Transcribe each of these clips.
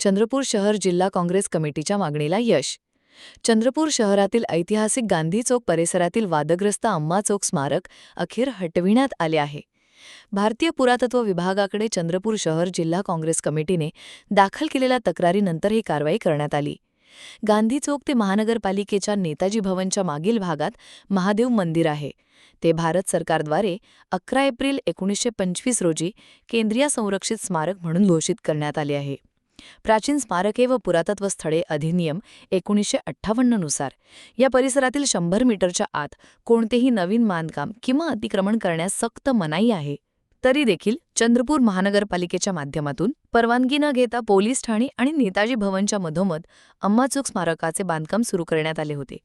चंद्रपूर शहर जिल्हा काँग्रेस कमिटीच्या मागणीला यश. चंद्रपूर शहरातील ऐतिहासिक गांधी चौक परिसरातील वादग्रस्त अम्मा चौक स्मारक अखेर हटविण्यात आले आहे. भारतीय पुरातत्व विभागाकडे चंद्रपूर शहर जिल्हा काँग्रेस कमिटीने दाखल केलेल्या तक्रारीनंतर ही कारवाई करण्यात आली. गांधी चौक ते महानगरपालिकेच्या नेताजी भवनच्या मागील भागात महादेव मंदिर आहे. ते भारत सरकारद्वारे अकरा एप्रिल एकोणीसशे पंचवीस रोजी केंद्रीय संरक्षित स्मारक म्हणून घोषित करण्यात आले आहे. प्राचीन स्मारके व पुरातत्व स्थळे अधिनियम एकोणीसशे अठ्ठावन्ननुसार या परिसरातील शंभर मीटरच्या आत कोणतेही नवीन बांधकाम किंवा अतिक्रमण करण्यास सक्त मनाई आहे. तरी देखील चंद्रपूर महानगरपालिकेच्या माध्यमातून परवानगी न घेता पोलीस ठाणे आणि नेताजी भवनच्या मधोमध अम्माचूक स्मारकाचे बांधकाम सुरू करण्यात आले होते.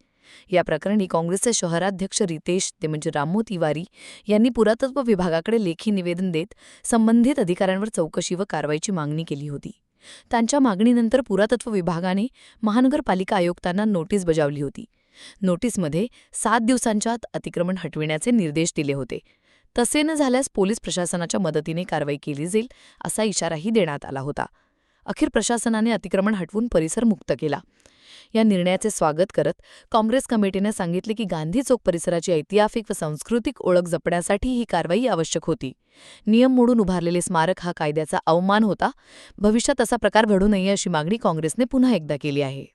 या प्रकरणी काँग्रेसचे शहराध्यक्ष रितेश ते म्हणजे रामू तिवारी यांनी पुरातत्व विभागाकडे लेखी निवेदन देत संबंधित अधिकाऱ्यांवर चौकशी व कारवाईची मागणी केली होती. त्यांच्या मागणीनंतर पुरातत्व विभागाने महानगरपालिका आयुक्तांना नोटीस बजावली होती. नोटीसमध्ये सात दिवसांच्या अतिक्रमण हटविण्याचे निर्देश दिले होते. तसे न झाल्यास पोलीस प्रशासनाच्या मदतीने कारवाई केली जाईल असा इशाराही देण्यात आला होता. अखेर प्रशासनाने अतिक्रमण हटवून परिसर मुक्त केला. या निर्णयाचे स्वागत करत काँग्रेस कमिटीने सांगितले की गांधी चौक परिसराची ऐतिहासिक व सांस्कृतिक ओळख जपण्यासाठी ही कारवाई आवश्यक होती. नियम मोडून उभारलेले स्मारक हा कायद्याचा अवमान होता. भविष्यात असा प्रकार घडू नये अशी मागणी काँग्रेसने पुन्हा एकदा केली आहे.